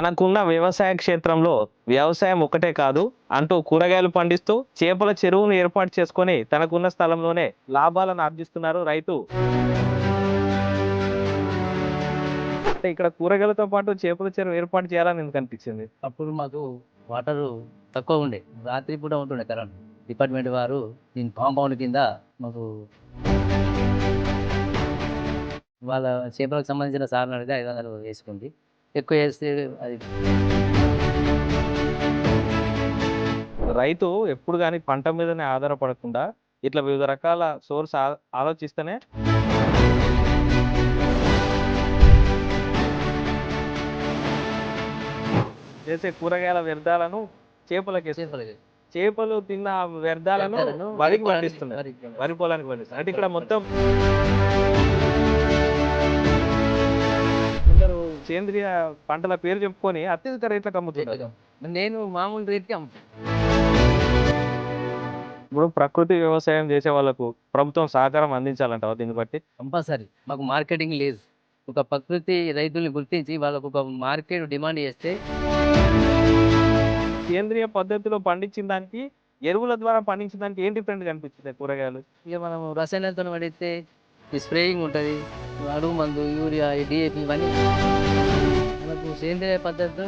తనకున్న వ్యవసాయ క్షేత్రంలో వ్యవసాయం ఒకటే కాదు అంటూ కూరగాయలు పండిస్తూ చేపల చెరువును ఏర్పాటు చేసుకొని తనకున్న స్థలంలోనే లాభాలను ఆర్జిస్తున్నారు రైతు. అంటే ఇక్కడ కూరగాయలతో పాటు చేపల చెరువు ఏర్పాటు చేయాలని ఎందుకు అనిపించింది? అప్పుడు మాకు వాటర్ తక్కువ ఉండే. రాత్రి పూట ఉంటుండే కరెంట్. డిపార్ట్మెంట్ వారు దీని కాంపౌండ్ కింద మాకు వాళ్ళ చేపలకు సంబంధించిన సార్ అడిగితే ఐదు వందలు వేసుకుంది. ఎక్కువ వేస్తే అది రైతు ఎప్పుడు కానీ పంట మీదనే ఆధారపడకుండా ఇట్లా వివిధ రకాల సోర్స్ ఆలోచిస్తేనే చేసే కూరగాయల వ్యర్థాలను చేపలకి చేపలు తిన్న వ్యర్థాలను వరికి పండిస్తున్నారు. వరి పొలానికి పండిస్తున్నారు. అంటే ఇక్కడ మొత్తం సేంద్రియ పంటల పేరు చెప్పుకొని అత్యధిక రేట్లకు అమ్ముతున్నారు. నేను మామూలు రేట్కి అమ్ముతాను ఇప్పుడు ప్రకృతి వ్యవసాయం చేసే వాళ్ళకు ప్రభుత్వం సహకారం అందించాలంటావా దీన్ని బట్టి? కంపల్సరీ. మాకు మార్కెటింగ్ లేదు. ఒక ప్రకృతి రైతుల్ని గుర్తించి వాళ్ళకు ఒక మార్కెట్ డిమాండ్ చేస్తే సేంద్రియ పద్ధతిలో పండించిన దానికి ఎరువుల ద్వారా పండించిన దానికి ఏం డిఫరెంట్ కనిపిస్తుంది కూరగాయలు? ఇక మనం రసాయనాలతో పడితే ఈ స్ప్రేయింగ్ ఉంటుంది అడుగు మందు యూరియా డిఏపి ఇవన్నీ. మనకు సేంద్రియ పద్ధతితో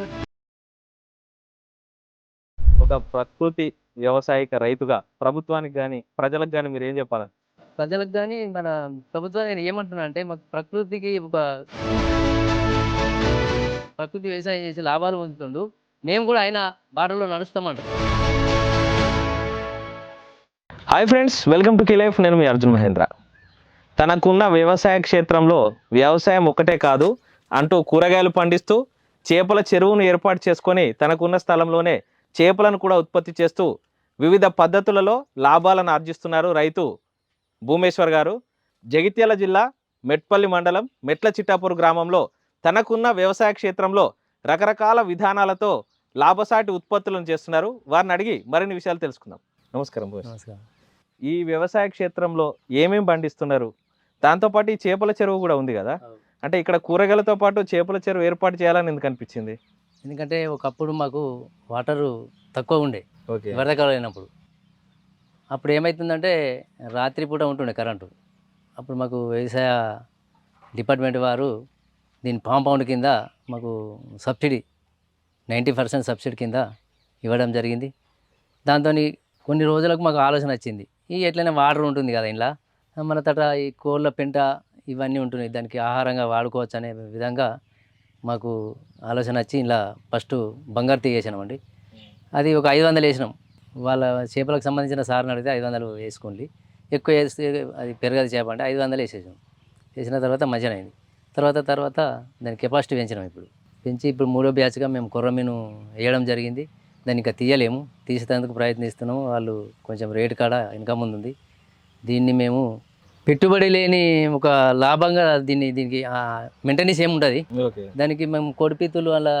ఒక ప్రకృతి వ్యవసాయక రైతుగా ప్రభుత్వానికి కానీ ప్రజలకు కానీ మీరు ఏం చెప్పాలి? ప్రజలకు కానీ మన ప్రభుత్వం నేను ఏమంటున్నా అంటే మాకు ప్రకృతికి ఒక ప్రకృతి వ్యవసాయం చేసి లాభాలు పొందుతుండు. మేము కూడా ఆయన బాటలో నడుస్తామంట. Hi friends welcome to life నేను మీ అర్జున్ మహేంద్ర. తనకున్న వ్యవసాయ క్షేత్రంలో వ్యవసాయం ఒకటే కాదు అంటూ కూరగాయలు పండిస్తూ చేపల చెరువును ఏర్పాటు చేసుకొని తనకున్న స్థలంలోనే చేపలను కూడా ఉత్పత్తి చేస్తూ వివిధ పద్ధతులలో లాభాలను ఆర్జిస్తున్నారు రైతు భూమేశ్వర్ గారు. జగిత్యాల జిల్లా మెట్పల్లి మండలం మెట్ల చిట్టాపూర్ గ్రామంలో తనకున్న వ్యవసాయ క్షేత్రంలో రకరకాల విధానాలతో లాభసాటి ఉత్పత్తులను చేస్తున్నారు. వారిని అడిగి మరిన్ని విషయాలు తెలుసుకుందాం. నమస్కారం నమస్కారం. ఈ వ్యవసాయ క్షేత్రంలో ఏమేం పండిస్తున్నారు? దాంతోపాటు ఈ చేపల చెరువు కూడా ఉంది కదా. అంటే ఇక్కడ కూరగాయలతో పాటు చేపల చెరువు ఏర్పాటు చేయాలని ఎందుకు అనిపించింది? ఎందుకంటే ఒకప్పుడు మాకు వాటరు తక్కువ ఉండే ఓకే. వరదకాలం అయినప్పుడు. అప్పుడు ఏమవుతుందంటే రాత్రి పూట ఉంటుండే కరెంటు. అప్పుడు మాకు వ్యవసాయ డిపార్ట్మెంట్ వారు దీని కాంపౌండ్ కింద మాకు సబ్సిడీ నైంటీ పర్సెంట్ సబ్సిడీ కింద ఇవ్వడం జరిగింది. దాంతో కొన్ని రోజులకు మాకు ఆలోచన వచ్చింది. ఈ ఎట్లయినా వాటర్ ఉంటుంది కదా ఇంట్లో మన తట ఈ కోళ్ళ పెంట ఇవన్నీ ఉంటున్నాయి. దానికి ఆహారంగా వాడుకోవచ్చు అనే విధంగా మాకు ఆలోచన వచ్చి ఇలా ఫస్ట్ బంగారు తీగ వేసినామండి అది ఒక ఐదు వందలు వేసినాం. వాళ్ళ చేపలకు సంబంధించిన సార్ని అడిగితే ఐదు వందలు వేసుకోండి. ఎక్కువ వేస్తే అది పెరగదు చేప అంటే ఐదు వందలు వేసేసాం. వేసిన తర్వాత మంచిగా అయింది. తర్వాత తర్వాత దాని కెపాసిటీ పెంచినాం ఇప్పుడు. పెంచి ఇప్పుడు మూడో బ్యాచ్గా మేము కొర్రమీను వేయడం జరిగింది. దాన్ని ఇంకా తీయలేము. తీసేందుకు ప్రయత్నిస్తున్నాము. వాళ్ళు కొంచెం రేటు కాడ ఇంకా ముందుంది దీన్ని మేము పెట్టుబడి లేని ఒక లాభంగా దీన్ని దీనికి మెయింటెనెన్స్ ఏమి ఉంటుంది దానికి మేము కొడిపిత్తులు అలా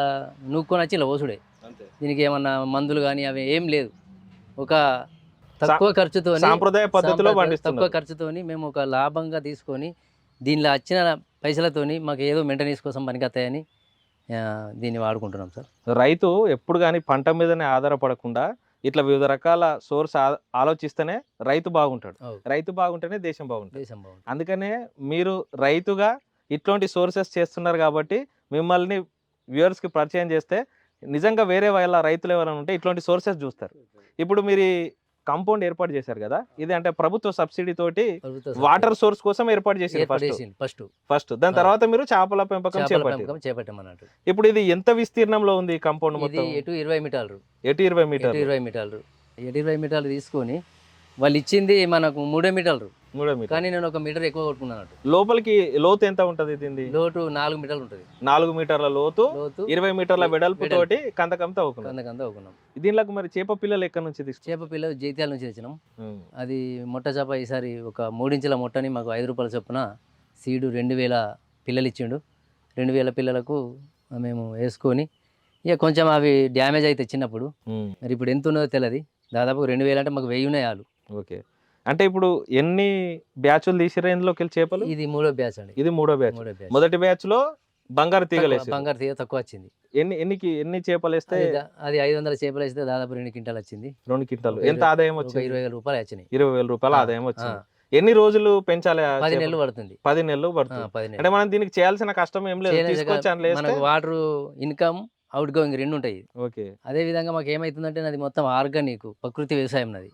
నూక్కొని వచ్చి ఇలా ఓసుడే దీనికి ఏమన్నా మందులు కానీ అవి ఏం లేదు. ఒక తక్కువ ఖర్చుతో సాంప్రదాయ పద్ధతిలో తక్కువ ఖర్చుతోని మేము ఒక లాభంగా తీసుకొని దీనిలో వచ్చిన పైసలతోని మాకు ఏదో మెయింటెనెన్స్ కోసం పనికొస్తాయని దీన్ని వాడుకుంటున్నాం సార్. రైతు ఎప్పుడు కానీ పంట మీదనే ఆధారపడకుండా ఇట్లా వివిధ రకాల సోర్స్ ఆలోచిస్తేనే రైతు బాగుంటాడు. రైతు బాగుంటేనే దేశం బాగుంటుంది. అందుకనే మీరు రైతుగా ఇట్లాంటి సోర్సెస్ చేస్తున్నారు కాబట్టి మిమ్మల్ని వ్యూవర్స్కి పరిచయం చేస్తే నిజంగా వేరే వాళ్ళ రైతులు ఎవరైనా ఉంటే ఇట్లాంటి సోర్సెస్ చూస్తారు. ఇప్పుడు మీరు కాంపౌండ్ ఏర్పాటు చేశారు కదా? ఇది అంటే ప్రభుత్వ సబ్సిడీ తోటి వాటర్ సోర్స్ కోసం ఏర్పాటు ఏర్పాటు ఫస్ట్ చేసింది ఫస్ట్ ఫస్ట్ దాని తర్వాత మీరు చేపల పెంపకం పెంపకం చేపట్టామన్నట్టు. ఇప్పుడు ఇది ఎంత విస్తీర్ణంలో ఉంది కాంపౌండ్ మొత్తం? ఎటు ఇరవై మీటర్లు. ఎటు ఇరవై ఎటు మీటర్ ఇరవై మీటర్లు. ఎటు ఇరవై మీటర్లు తీసుకొని వాళ్ళు ఇచ్చింది మనకు మూడే మీటర్లు. మూడో మీటర్ కానీ నేను ఒక మీటర్ ఎక్కువ కొట్టుకున్నాను లోపలికి లోతు ఎంత ఉంటది దీన్ని లోటు నాలుగు మీటర్లు ఉంటుంది. నాలుగు మీటర్ల లోతు లోతు ఇరవై మీటర్ల వెడల్పు. తోటి కందకంత అవుతుంది కందకంద అవుకున్నాం. దీనిలోకి మరి చేప పిల్లలు ఎక్కడి నుంచి తీసుకు చేప పిల్లలు జైత్యాల నుంచి తెచ్చినాం. అది మొట్ట చేప ఈసారి ఒక మూడించుల మొట్టని మాకు ఐదు రూపాయల చొప్పున సీడు రెండు వేల పిల్లలు ఇచ్చిండు. రెండు వేల పిల్లలకు మేము వేసుకొని ఇక కొంచెం అవి డ్యామేజ్ అయితే చిన్నప్పుడు. మరి ఇప్పుడు ఎంత ఉన్నదో తెలియదు దాదాపు రెండు వేలు అంటే మాకు వెయ్యి ఉన్నాయి ఆలు. ఓకే. అంటే ఇప్పుడు ఎన్ని బ్యాచ్లు తీసిరా ఇందులోకి వెళ్ళి చేపలు? ఇది మూడో బ్యాచ్ అండి. ఇది మూడో బ్యాచ్. మొదటి బ్యాచ్. లో బంగారు తీగలు తక్కువ- వేసి బంగారు తీగ తక్కువ వచ్చింది. ఎన్ని ఎన్నికి ఎన్ని చేపలు వేస్తే? అది అది ఐదు వందల చేపలు వేస్తే దాదాపు రెండు క్వింటాలు వచ్చింది. రెండు కింటాలు ఒక ఎంత ఆదాయం వచ్చింది? ఇరవై వేల రూపాయలు వచ్చినాయి. ఇరవై వేల రూపాయల ఆదాయం వచ్చింది. ఎన్ని రోజులు పెంచాలి పది? నెలలు పడుతుంది. పది నెలలు పడుతుంది. అంటే మనం దీనికి చేయాల్సిన కష్టం ఏం లేదు. చేయలేదు తీసుకొచ్చి కదా, అందులో వేస్తే? మనకు వాటర్ ఇన్కమ్ అవుట్ గోయింగ్ రెండు ఉంటాయి. ఓకే. అదే విధంగా మాకు ఏమైతుందంటే నాది మొత్తం ఆర్గానిక్ ప్రకృతి వ్యవసాయం నాది.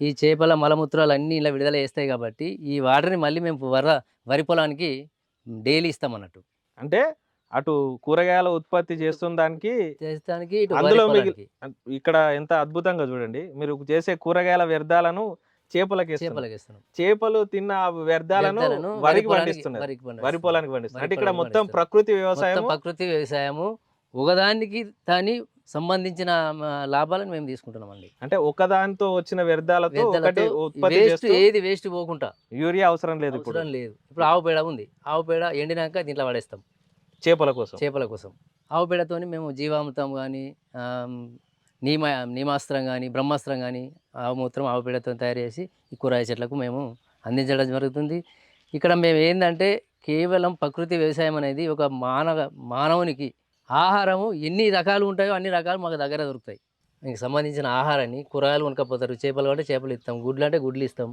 ఈ చేపల మలమూత్రాలు అన్నీ ఇలా విడుదల చేస్తాయి కాబట్టి ఈ వాటర్ని మళ్ళీ మేము వర వరి పొలానికి డైలీ ఇస్తాం అన్నట్టు అంటే అటు కూరగాయల ఉత్పత్తి చేస్తున్న దానికి చేస్తానికి అందులో ఇక్కడ ఎంత అద్భుతంగా చూడండి. మీరు చేసే కూరగాయల వ్యర్థాలను చేపలకి చేపలు తిన్న వ్యర్థాలను వరికి పండిస్తున్నారు. వరి. పొలానికి పండిస్తున్నారు. అంటే ఇక్కడ మొత్తం. ప్రకృతి వ్యవసాయం ప్రకృతి వ్యవసాయము. ఒకదానికి దాని సంబంధించిన లాభాలను మేము తీసుకుంటున్నాం అండి. అంటే ఒకదానితో వచ్చిన వ్యర్థాలతో వేస్ట్ ఏది వేస్ట్ పోకుండా. యూరియా అవసరం లేదు ఇప్పుడు. అవసరం లేదు. ఇప్పుడు ఆవు పేడ ఉంది. ఆవు పేడ ఎండినాక దీంట్లో పడేస్తాం. చేపల కోసం. చేపల కోసం. ఆవు పేడతోని మేము జీవామృతం కానీ నీమ నీమాస్త్రం కానీ బ్రహ్మాస్త్రం కానీ ఆవు మూత్రం ఆవు పేడతో తయారు చేసి ఈ కూరగాయ చెట్లకు మేము అందించడం జరుగుతుంది. ఇక్కడ మేము ఏంటంటే కేవలం ప్రకృతి వ్యవసాయం అనేది ఒక మానవ మానవునికి ఆహారము ఎన్ని రకాలు ఉంటాయో అన్ని రకాలు మాకు దగ్గర దొరుకుతాయి. మీకు సంబంధించిన ఆహారాన్ని కూరగాయలు కొనుక్కపోతారు చేపలు అంటే చేపలు ఇస్తాం గుడ్లు అంటే గుడ్లు ఇస్తాం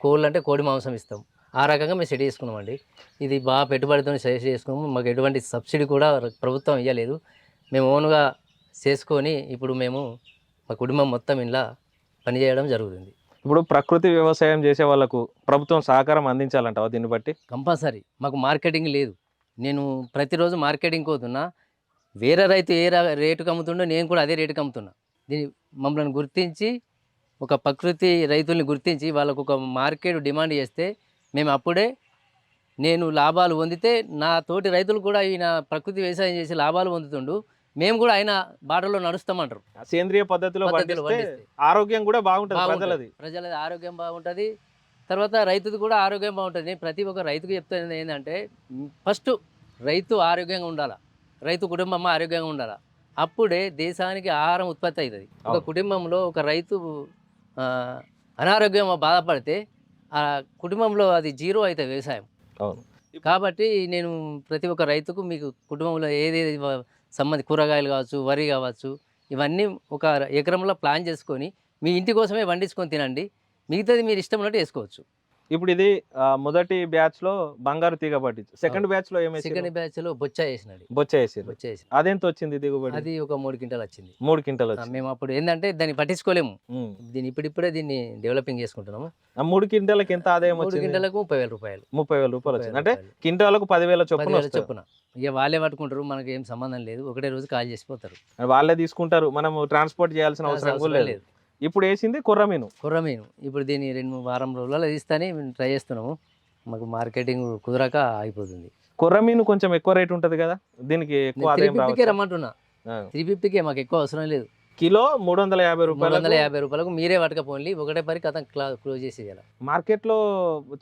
కోళ్ళు అంటే కోడి మాంసం ఇస్తాం. ఆ రకంగా మేము సెట్ చేసుకున్నామండి. ఇది బాగా పెట్టుబడితో సెట్ చేసుకున్నాము. మాకు ఎటువంటి సబ్సిడీ కూడా ప్రభుత్వం ఇవ్వలేదు మేము ఓన్గా చేసుకొని ఇప్పుడు మేము మా కుటుంబం మొత్తం ఇలా పనిచేయడం జరుగుతుంది. ఇప్పుడు ప్రకృతి వ్యవసాయం చేసే వాళ్ళకు ప్రభుత్వం సహకారం అందించాలంటావా దీన్ని బట్టి? కంపల్సరీ. మాకు మార్కెటింగ్ లేదు. నేను ప్రతిరోజు మార్కెటింగ్ పోతున్నా వేరే రైతు ఏ రేటుకి అమ్ముతుండో నేను కూడా అదే రేటుకి అమ్ముతున్నా దీన్ని మమ్మల్ని గుర్తించి ఒక ప్రకృతి రైతుల్ని గుర్తించి వాళ్ళకు ఒక మార్కెట్ డిమాండ్ చేస్తే మేము అప్పుడే నేను లాభాలు పొందితే నా తోటి రైతులు కూడా ఈయన ప్రకృతి వ్యవసాయం చేసి లాభాలు పొందుతుండు. మేము కూడా ఆయన బాటలో నడుస్తామంటారు. సేంద్రియ పద్ధతిలో. ఆరోగ్యం కూడా బాగుంటుంది. ప్రజలది. ప్రజల ఆరోగ్యం బాగుంటుంది. తర్వాత రైతుది కూడా ఆరోగ్యం బాగుంటుంది. నేను ప్రతి ఒక్క రైతుకు చెప్తాను ఏంటంటే ఫస్ట్ రైతు ఆరోగ్యంగా ఉండాలి. రైతు కుటుంబం ఆరోగ్యంగా ఉండాలి? అప్పుడే దేశానికి ఆహారం ఉత్పత్తి అవుతుంది. ఒక. కుటుంబంలో ఒక రైతు అనారోగ్యం బాధపడితే ఆ కుటుంబంలో అది జీరో అవుతుంది వ్యవసాయం. అవును. కాబట్టి నేను ప్రతి ఒక్క రైతుకు మీకు కుటుంబంలో ఏదేది సంబంధి కూరగాయలు కావచ్చు వరి కావచ్చు ఇవన్నీ ఒక ఎకరంలో ప్లాన్ చేసుకొని మీ ఇంటి కోసమే పండించుకొని తినండి. మిగతాది మీరు ఇష్టం ఉన్నట్టు వేసుకోవచ్చు. ఇప్పుడు ఇది ఆ, మొదటి బ్యాచ్లో బంగారు తీగ పట్టించు. సెకండ్ బ్యాచ్లో ఏమేసి సెకండ్ బ్యాచ్లో బొచ్చ వేసినది. బొచ్చ వేసారు బొచ్చ అదెంత వచ్చింది దిగుబడి? అది ఒక మూడు క్వింటాలు వచ్చింది. మూడు క్వింటల్ మేము అప్పుడు ఏంటంటే దాన్ని పట్టించుకోలేము. దీన్ని ఇప్పుడిప్పుడే దీన్ని డెవలపింగ్ చేసుకుంటున్నాము. ఆ మూడు క్వింటాలకి ఎంత ఆదాయం మూడు క్వింటాలకు ముప్పై వేల రూపాయలు. ముప్పై వేల రూపాయలు వచ్చింది. అంటే. క్వింటాలకు పదివేల చొప్పున. చొప్పున. ఇక వాళ్ళే పట్టుకుంటారు మనకి ఏం సంబంధం లేదు. ఒకటే రోజు కాల్ చేసిపోతారు వాళ్ళే తీసుకుంటారు. మనం ట్రాన్స్పోర్ట్ చేయాల్సిన అవసరం లేదు. ఇప్పుడు వేసింది కొర్రమీను కుర్రమీను ఇప్పుడు దీన్ని రెండు వారం రోజులలో తీస్తానే మేము ట్రై చేస్తున్నాము. మాకు మార్కెటింగ్ కుదరక అయిపోతుంది. కొర్రమీను కొంచెం ఎక్కువ రేట్ ఉంటది కదా? దీనికి ఎక్కువ త్రీ ఫిఫ్టీకే రమ్మంటున్నా. త్రీ ఫిఫ్టీకే మాకు ఎక్కువ అవసరం లేదు. కిలో మూడు వందల యాభై మూడు వందల రూపాయలు యాభై రూపాయలకు మీరే పట్టకపోండి ఒకటే పరి కథ క్లోజ్ చేసేయాలి. మార్కెట్లో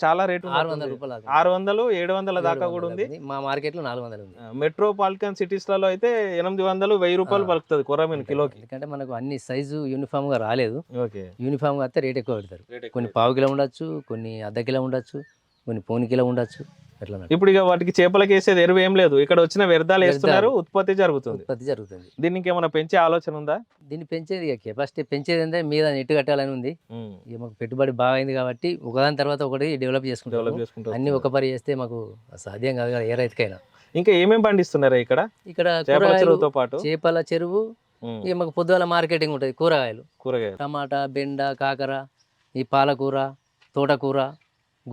చాలా రేట్ ఆరు వందల రూపాయలు. ఆరు వందలు ఏడు వందల దాకా కూడా ఉంది. మా మార్కెట్లో నాలుగు వందలు ఉంది. మెట్రోపాలిటన్ సిటీస్లలో అయితే ఎనిమిది వందలు వెయ్యి రూపాయలు. పలుకుతుంది కొర్రమీను కిలోకి. ఎందుకంటే మనకు అన్ని సైజు యూనిఫామ్గా రాలేదు. ఓకే. యూనిఫామ్గా అయితే రేట్ ఎక్కువ పెడతారు. కొన్ని పావు కిలో ఉండొచ్చు కొన్ని అర్ధ కిలో ఉండొచ్చు కొన్ని పోని కిలో ఉండొచ్చు. ఇప్పుడు ఇక వాటికి చేపలకి వేసేది ఎరువు ఏం లేదు. ఇక్కడ వచ్చిన వ్యర్థాలు వేస్తున్నారు. ఉత్పత్తి జరుగుతుంది. ఉత్పత్తి జరుగుతుంది. దీనికి ఏమైనా పెంచే ఆలోచన ఉందా? దీన్ని పెంచేది ఇక కెపాసిటీ పెంచేది అంటే మీద నెట్ కట్టాలని ఉంది. ఇక మాకు పెట్టుబడి బాగా అయింది కాబట్టి ఒకదాని తర్వాత ఒకటి డెవలప్ చేసుకుంటాం డెవలప్ అన్ని ఒక పరి చేస్తే మాకు సాధ్యం కాదు కదా ఏ రైతుకైనా. ఇంకా ఏమేమి పండిస్తున్నారా ఇక్కడ? ఇక్కడ చేపల చెరువుతో పాటు. చేపల చెరువు ఇక మాకు పొద్దుగాల మార్కెటింగ్ ఉంటుంది కూరగాయలు. కూరగాయలు. టమాటా బెండ కాకర ఈ పాలకూర తోటకూర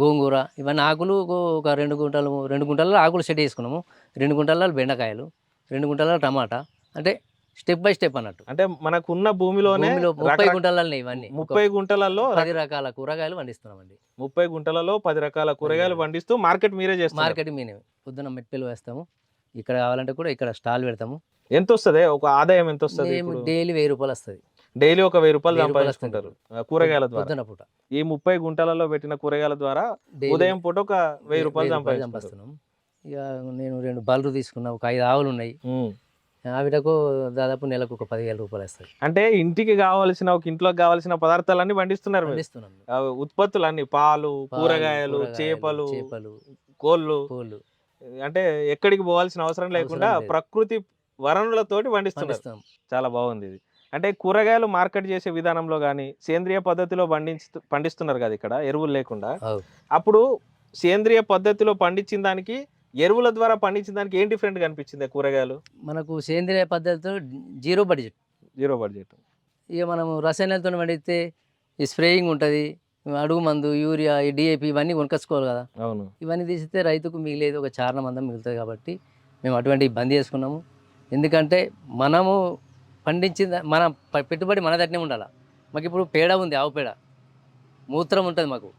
గోంగూర ఇవన్నీ ఆకులు ఒక- రెండు గుంటలు రెండు గుంటల్లో ఆకులు సెట్ చేసుకున్నాము. రెండు గుంటల్లో బెండకాయలు రెండు గుంటల్లో టమాటా. అంటే స్టెప్ బై స్టెప్ అన్నట్టు. అంటే మనకున్న భూమిలోనే భూమిలో ముప్పై గుంటలన్నీ ఇవన్నీ. ముప్పై గుంటలలో పది రకాల కూరగాయలు పండిస్తున్నామండి. ముప్పై గుంటలలో పది రకాల కూరగాయలు పండిస్తూ మార్కెట్ మీరే చేస్తారు మార్కెట్ మీనే. పొద్దున్న మెట్పల్లి వేస్తాము. ఇక్కడ కావాలంటే కూడా ఇక్కడ స్టాల్ పెడతాము. ఎంత వస్తుంది ఒక ఆదాయం ఎంత వస్తుంది డైలీ వెయ్యి రూపాయలు వస్తుంది. డైలీ ఒక వెయ్యి రూపాయలు సంపాదించుకుంటారు. ఆ, కూరగాయల ద్వారా. పూట. ఈ ముప్పై గుంటలలో పెట్టిన కూరగాయల ద్వారా ఉదయం పూట ఒక వెయ్యి రూపాయలు సంపాదిస్తున్నాం. ఇక నేను రెండు బల్లు తీసుకున్నా ఒక ఐదు ఆవులు ఉన్నాయి. ఆవిడకు దాదాపు నెలకు ఒక పదివేల రూపాయలు వస్తాయి అంటే ఇంటికి కావాల్సిన ఒక ఇంట్లోకి కావాల్సిన పదార్థాలన్నీ పండిస్తున్నారు ఉత్పత్తులు అన్ని పాలు కూరగాయలు చేపలు చేపలు కోళ్ళు. కోళ్ళు. అంటే ఎక్కడికి పోవాల్సిన అవసరం లేకుండా. ప్రకృతి వనరులతోటి పండిస్తున్నారు. పండిస్తాం చాలా బాగుంది ఇది. అంటే కూరగాయలు మార్కెట్ చేసే విధానంలో కానీ సేంద్రియ పద్ధతిలో పండించు పండిస్తున్నారు కదా ఇక్కడ ఎరువులు లేకుండా. అప్పుడు సేంద్రియ పద్ధతిలో పండించిన దానికి ఎరువుల ద్వారా పండించిన దానికి ఏం డిఫరెంట్ కనిపించింది కూరగాయలు? మనకు సేంద్రియ పద్ధతితో జీరో బడ్జెట్. Zero budget. ఇక మనం రసాయనాలతో పండిస్తే ఈ స్ప్రేయింగ్ ఉంటుంది అడుగు మందు యూరియా ఈ డిఏపి ఇవన్నీ కొనుకొచ్చుకోవాలి కదా. అవును. ఇవన్నీ తీసితే రైతుకు మిగిలేదు ఒక చారణం అంతా మిగులుతుంది కాబట్టి మేము అటువంటి బంద్ చేసుకున్నాము. ఎందుకంటే మనము పండించిన మన పెట్టుబడి మన దగ్గరనే ఉండాలి? మాకు ఇప్పుడు పేడ ఉంది ఆవు పేడ. మూత్రం ఉంటుంది మాకు.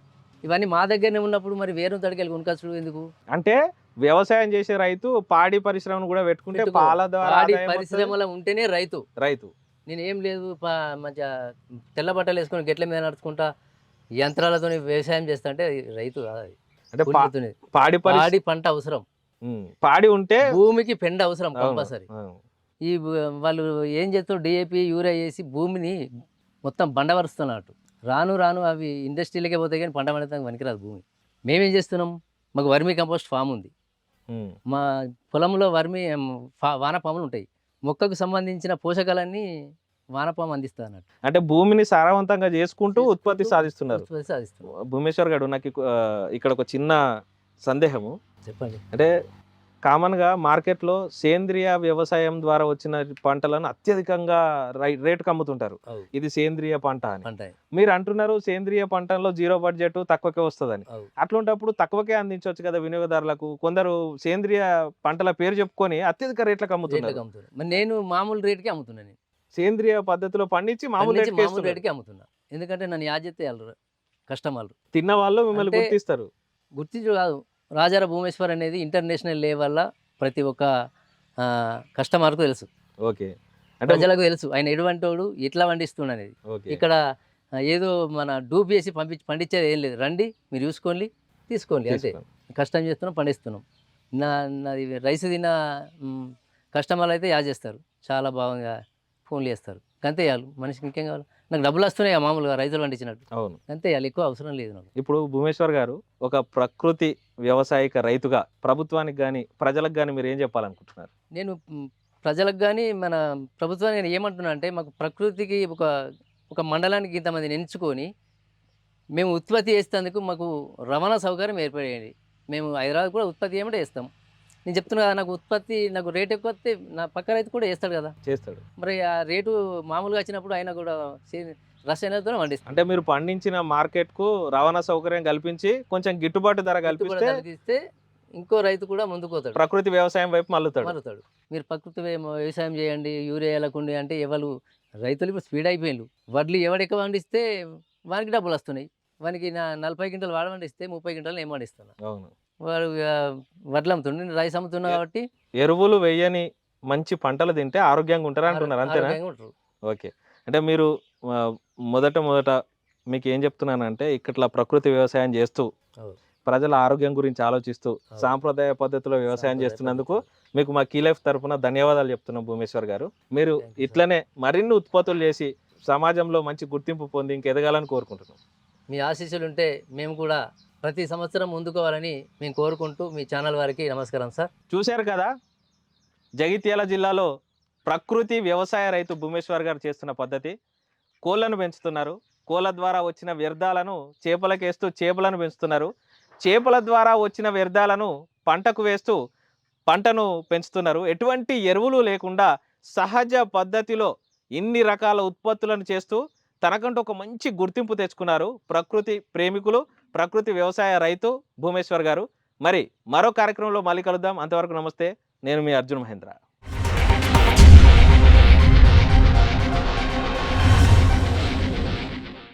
ఇవన్నీ మా దగ్గరనే ఉన్నప్పుడు మరి వేరే తడికెళ్ళి కొనుకొచ్చుడు ఎందుకు? అంటే వ్యవసాయం చేసే రైతు పాడి పరిశ్రమను కూడా పెట్టుకుంటే పెట్టుకో. పాల పాడి. పరిశ్రమలో ఉంటేనే రైతు. రైతు. నేను ఏం లేదు మంచిగా తెల్ల బట్టలు వేసుకొని గెట్ల మీద నడుచుకుంటా యంత్రాలతో వ్యవసాయం చేస్తా అంటే రైతు కాదు అంటే. పాడి పాడి పంట అవసరం. పాడి ఉంటే భూమికి పెండ అవసరం కంపల్సరీ. ఈ వాళ్ళు ఏం చేస్తారు డిఏపి యూరియా వేసి భూమిని మొత్తం బండవరుస్తున్నట్టు రాను రాను అవి ఇండస్ట్రీలకే పోతాయి కానీ పంట పండటానికి పనికిరాదు భూమి. మేమేం చేస్తున్నాం? మాకు వర్మీ కంపోస్ట్ ఫామ్ ఉంది. మా పొలంలో వర్మి వానపాములు ఉంటాయి. మొక్కకు సంబంధించిన పోషకాలన్నీ వానపాము అందిస్తుంది అన్నట్టు అంటే భూమిని సారవంతంగా చేసుకుంటూ ఉత్పత్తి సాధిస్తున్నారు. ఉత్పత్తి సాధిస్తున్నాం భూమేశ్వర్ గారు నాకు ఇక్కడ ఒక చిన్న సందేహము. చెప్పండి. అంటే కామన్గా మార్కెట్లో సేంద్రియ వ్యవసాయం ద్వారా వచ్చిన పంటలను అత్యధికంగా రేటుకు అమ్ముతుంటారు. ఇది సేంద్రియ పంట అని. మీరు అంటున్నారు సేంద్రియ పంటల్లో జీరో బడ్జెట్ తక్కువకే వస్తుందని. అట్లాంటప్పుడు తక్కువకే అందించవచ్చు కదా వినియోగదారులకు? కొందరు సేంద్రియ పంటల పేరు చెప్పుకొని అత్యధిక రేట్లకు అమ్ముతున్నారు. నేను మామూలు రేటుకి అమ్ముతున్నాను నేను. సేంద్రియ పద్ధతిలో పండించి మామూలు రేట్కి అమ్ముతున్నా. ఎందుకంటే నన్ను యాజ్ చేస్తే వాళ్ళు. కస్టమర్లు తిన్న వాళ్ళు మిమ్మల్ని గుర్తిస్తారు. గుర్తించు కాదు. రాజార భూమేశ్వర్ అనేది ఇంటర్నేషనల్ లెవెల్లో ప్రతి ఒక్క కస్టమర్కు తెలుసు. ఓకే. అంటే ప్రజలకు తెలుసు. ఆయన ఎటువంటి వాడు ఎట్లా పండిస్తుండ అనేది. ఇక్కడ ఏదో మన డూప్ వేసి పంపించి పండించేది ఏం లేదు. రండి మీరు చూసుకోండి తీసుకోండి అంతే. కష్టం చేస్తున్నాం పండిస్తున్నాం. నా నాది రైస్ తిన్న కస్టమర్లు అయితే యాజ్ చేస్తారు. చాలా బాగా ఫోన్లు చేస్తారు. అంతే చాలు. మనిషికి ఇంకేం కావాలి? నాకు డబ్బులు వస్తున్నాయి ఆ మామూలుగా రైతులు పండించినట్టు. అవును. అంతే చాలు ఎక్కువ అవసరం లేదు నాకు. ఇప్పుడు భూమేశ్వర్ గారు ఒక ప్రకృతి వ్యవసాయక రైతుగా ప్రభుత్వానికి కానీ ప్రజలకు కానీ మీరు ఏం చెప్పాలనుకుంటున్నారు? నేను ప్రజలకు కానీ మన ప్రభుత్వానికి నేను ఏమంటున్నా అంటే మాకు ప్రకృతికి ఒక ఒక మండలానికి ఇంతమందిని ఎంచుకొని మేము ఉత్పత్తి చేసేందుకు మాకు రవాణా సౌకర్యం ఏర్పడేయండి మేము హైదరాబాద్ కూడా ఉత్పత్తి చేయమంటే చేస్తాం. నేను చెప్తున్నా కదా నాకు ఉత్పత్తి నాకు రేట్ ఎక్కువ వస్తే నా పక్క రైతు కూడా చేస్తాడు కదా. చేస్తాడు. మరి ఆ రేటు మామూలుగా వచ్చినప్పుడు ఆయన కూడా రసాయనాలతో పండిస్తాం అంటే మీరు పండించిన మార్కెట్కు రవాణా సౌకర్యం కల్పించి కొంచెం గిట్టుబాటు ధర కల్పిస్తే ఇంకో రైతు కూడా ముందుకు పోతాడు. ప్రకృతి వ్యవసాయం వైపు మల్లుతాడు మారుతాడు మీరు ప్రకృతి వ్య- వ్యవసాయం చేయండి యూరియా వెళ్ళకుండి అంటే ఎవరు రైతులు ఇప్పుడు స్పీడ్ అయిపోయిండు వడ్లు ఎవడు ఎక్కువ పండిస్తే వానికి డబ్బులు వస్తున్నాయి. వానికి నా నలభై గింటలు వాడు పండిస్తే ముప్పై గింటలు నేను అవును. వాడు వడ్లు అమ్ముతుండే రైస్ అమ్ముతున్నా కాబట్టి ఎరువులు వేయని మంచి పంటలు తింటే ఆరోగ్యంగా ఉంటారు అంటున్నారు అంతేనా ఆరోగ్యంగా ఉంటారు ఓకే అంటే మీరు ఆ, మొదట మొదట మీకు ఏం చెప్తున్నానంటే ఇట్లా ప్రకృతి వ్యవసాయం చేస్తూ అవును. ప్రజల ఆరోగ్యం గురించి ఆలోచిస్తూ. సాంప్రదాయ పద్ధతిలో వ్యవసాయం సాంప్రదాయ చేస్తున్నందుకు. మీకు మా కీ లైఫ్ తరఫున ధన్యవాదాలు చెప్తున్నాం భూమేశ్వర్ గారు మీరు Thank you, sir. ఇట్లనే మరిన్ని ఉత్పత్తులు చేసి సమాజంలో మంచి గుర్తింపు పొంది ఇంకెదగాలని కోరుకుంటున్నాం మీ ఆశీస్సులు ఉంటే మేము కూడా ప్రతి సంవత్సరం ముందుకోవాలని మేము కోరుకుంటూ మీ ఛానల్ వారికి నమస్కారం సార్. చూశారు కదా? జగిత్యాల జిల్లాలో ప్రకృతి వ్యవసాయ రైతు భూమేశ్వర్ గారు చేస్తున్న పద్ధతి. కోళ్ళను పెంచుతున్నారు. కోళ్ళ ద్వారా వచ్చిన వ్యర్థాలను చేపలకేస్తూ చేపలను పెంచుతున్నారు. చేపల ద్వారా వచ్చిన వ్యర్థాలను పంటకు వేస్తూ పంటను పెంచుతున్నారు. ఎటువంటి ఎరువులు లేకుండా సహజ పద్ధతిలో ఇన్ని రకాల ఉత్పత్తులను చేస్తూ తనకంటూ ఒక మంచి గుర్తింపు తెచ్చుకున్నారు ప్రకృతి ప్రేమికులు. ప్రకృతి వ్యవసాయ రైతు భూమేశ్వర్ గారు. మరి మరో కార్యక్రమంలో మళ్ళీ కలుద్దాం. అంతవరకు నమస్తే. నేను మీ అర్జున్ మహేంద్ర.